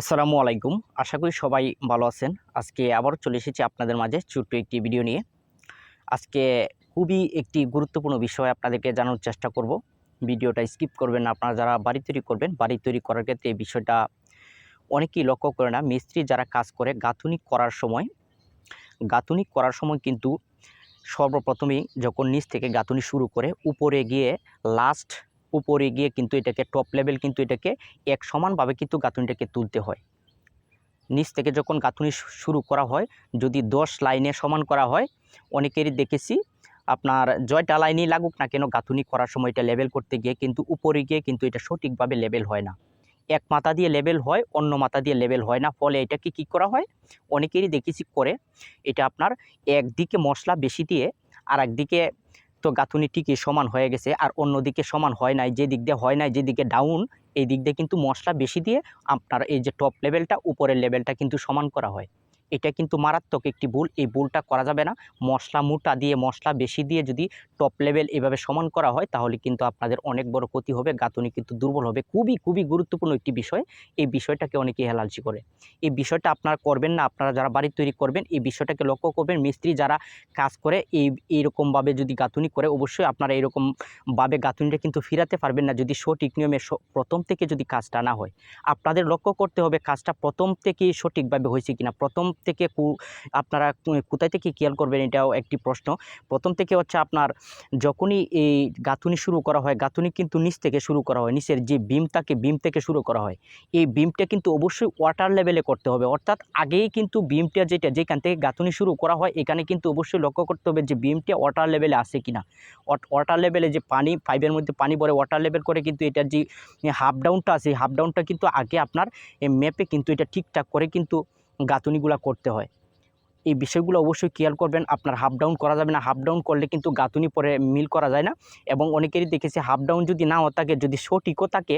আসসালামু আলাইকুম। আশা করি সবাই ভালো আছেন। আজকে আবারও চলে এসেছি আপনাদের মাঝে ছোট্ট একটি ভিডিও নিয়ে। আজকে খুবই একটি গুরুত্বপূর্ণ বিষয় আপনাদেরকে জানানোর চেষ্টা করব। ভিডিওটা স্কিপ করবেন আপনারা যারা বাড়ি তৈরি করবেন, বাড়ি তৈরি করার ক্ষেত্রে এই বিষয়টা অনেকেই লক্ষ্য করে না। মিস্ত্রি যারা কাজ করে গাঁথুনি করার সময়, গাঁথুনি করার সময় কিন্তু সর্বপ্রথমেই যখন নিচ থেকে গাঁথুনি শুরু করে, উপরে গিয়ে লাস্ট উপরে গিয়ে কিন্তু এটাকে টপ লেভেল কিন্তু এটাকে এক সমানভাবে কিন্তু গাঁথুনিটাকে তুলতে হয়। নিচ থেকে যখন গাঁথুনি শুরু করা হয়, যদি দশ লাইনে সমান করা হয়, অনেকেরই দেখেছি, আপনার জয়টা লাইনই লাগুক না কেন, গাঁথুনি করার সময় এটা লেভেল করতে গিয়ে কিন্তু উপরে গিয়ে কিন্তু এটা সঠিকভাবে লেভেল হয় না। এক মাথা দিয়ে লেভেল হয়, অন্য মাথা দিয়ে লেভেল হয় না, ফলে এটাকে কি করা হয়? অনেকেরই দেখেছি করে, এটা আপনার একদিকে মশলা বেশি দিয়ে আর একদিকে তো গাঁথুনি ঠিকই সমান হয়ে গেছে আর অন্যদিকে সমান হয় নাই, যে দিক দিয়ে হয় নাই যেদিকে ডাউন এই দিক দিয়ে কিন্তু মশলা বেশি দিয়ে আপনার এই যে টপ লেভেলটা উপরের লেভেলটা কিন্তু সমান করা হয়। এটা কিন্তু মারাত্মক একটি ভুল। এই ভুলটা করা যাবে না। মশলা মোটা দিয়ে, মশলা বেশি দিয়ে যদি টপ লেভেল এভাবে সমান করা হয়, তাহলে কিন্তু আপনাদের অনেক বড় ক্ষতি হবে, গাঁথুনি কিন্তু দুর্বল হবে। খুবই খুবই গুরুত্বপূর্ণ একটি বিষয়। এই বিষয়টাকে অনেকেই হেলালসি করে। এই বিষয়টা আপনারা করবেন না, আপনারা যারা বাড়ি তৈরি করবেন, এই বিষয়টাকে লক্ষ্য করবেন। মিস্ত্রি যারা কাজ করে, এই, এইরকমভাবে যদি গাঁথুনি করে, অবশ্যই আপনারা এরকমভাবে গাঁথুনিটা কিন্তু ফিরাতে পারবেন না। যদি সঠিক নিয়মে প্রথম থেকে যদি কাজটা না হয়, আপনাদের লক্ষ্য করতে হবে কাজটা প্রথম থেকেই সঠিকভাবে হয়েছে কিনা। প্রথম থেকে আপনারা কোথায় থেকে খেয়াল করবেন এটাও একটি প্রশ্ন। প্রথম থেকে হচ্ছে আপনার যখনই এই গাঁথুনি শুরু করা হয়, গাঁথুনি কিন্তু নিচ থেকে শুরু করা হয়, নিচের যে বিম থাকে বিম থেকে শুরু করা হয়। এই বিমটা কিন্তু অবশ্যই ওয়াটার লেভেলে করতে হবে, অর্থাৎ আগেই কিন্তু বিমটা যেটা, যেখান থেকে গাঁথুনি শুরু করা হয়, এখানে কিন্তু অবশ্যই লক্ষ্য করতে হবে যে বিমটা ওয়াটার লেভেলে আছে কিনা। ওয়াটার লেভেলে যে পানি পাইপের মধ্যে পানি পড়ে ওয়াটার লেভেল করে কিন্তু এটার যে হাফ ডাউনটা আছে হাফ ডাউনটা কিন্তু আগে আপনার ম্যাপে কিন্তু এটা ঠিকঠাক করে কিন্তু গাঁথুনিগুলো করতে হয়। এই বিষয়গুলো অবশ্যই খেয়াল করবেন, আপনার হাফ ডাউন করা যাবে না। হাফ ডাউন করলে কিন্তু গাঁথুনি পরে মিল করা যায় না এবং অনেকেরই দেখেছি হাফ ডাউন যদি নাও থাকে, যদি সঠিকও থাকে,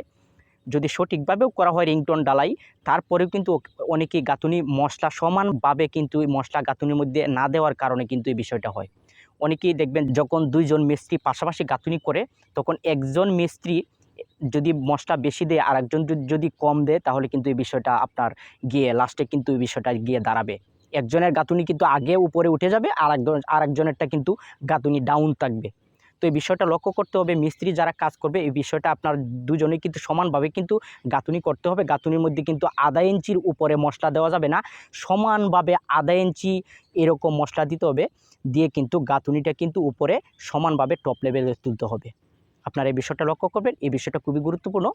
যদি সঠিকভাবেও করা হয় রিংটন ডালাই তারপরেও কিন্তু অনেকেই গাঁথুনি মশলা সমানভাবে কিন্তু মশলা গাঁথুনির মধ্যে না দেওয়ার কারণে কিন্তু এই বিষয়টা হয়। অনেকেই দেখবেন যখন দুইজন মিস্ত্রি পাশাপাশি গাঁথুনি করে, তখন একজন মিস্ত্রি যদি মশলা বেশি দেয় আর একজন যদি- কম দেয়, তাহলে কিন্তু এই বিষয়টা আপনার গিয়ে লাস্টে কিন্তু এই বিষয়টা গিয়ে দাঁড়াবে। একজনের গাঁথুনি কিন্তু আগে উপরে উঠে যাবে আর একজন আর একজনেরটা কিন্তু গাঁথুনি ডাউন থাকবে। তো এই বিষয়টা লক্ষ্য করতে হবে, মিস্ত্রি যারা কাজ করবে, এই বিষয়টা আপনার দুজনেই কিন্তু সমানভাবে কিন্তু গাঁথুনি করতে হবে। গাঁথুনির মধ্যে কিন্তু আধা ইঞ্চির উপরে মশলা দেওয়া যাবে না, সমানভাবে আধা ইঞ্চি এরকম মশলা দিতে হবে, দিয়ে কিন্তু গাঁথুনিটা কিন্তু উপরে সমানভাবে টপ লেভেলে তুলতে হবে। আপনারা এই বিষয়টা লক্ষ্য করবেন। এই বিষয়টা খুবই গুরুত্বপূর্ণ।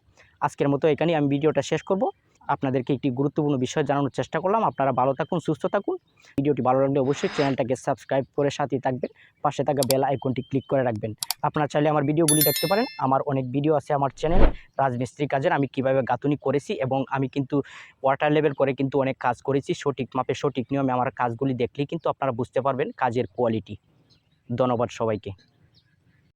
আজকের মতো এখানেই আমি ভিডিওটা শেষ করব। আপনাদেরকে একটি গুরুত্বপূর্ণ বিষয় জানানোর চেষ্টা করলাম। আপনারা ভালো থাকুন, সুস্থ থাকুন। ভিডিওটি ভালো লাগলে অবশ্যই চ্যানেলটাকে সাবস্ক্রাইব করে সাথেই থাকবেন। পাশে থাকা বেল আইকনটি ক্লিক করে রাখবেন। আপনারা চাইলে আমার ভিডিওগুলি দেখতে পারেন। আমার অনেক ভিডিও আছে আমার চ্যানেল রাজমিস্ত্রি কাজের। আমি কীভাবে গাঁথুনি করেছি এবং আমি কিন্তু ওয়াটার লেভেল করে কিন্তু অনেক কাজ করেছি। সঠিক মাপে সঠিক নিয়মে আমার কাজগুলি দেখলেই কিন্তু আপনারা বুঝতে পারবেন কাজের কোয়ালিটি ধন্যবাদ সবাইকে।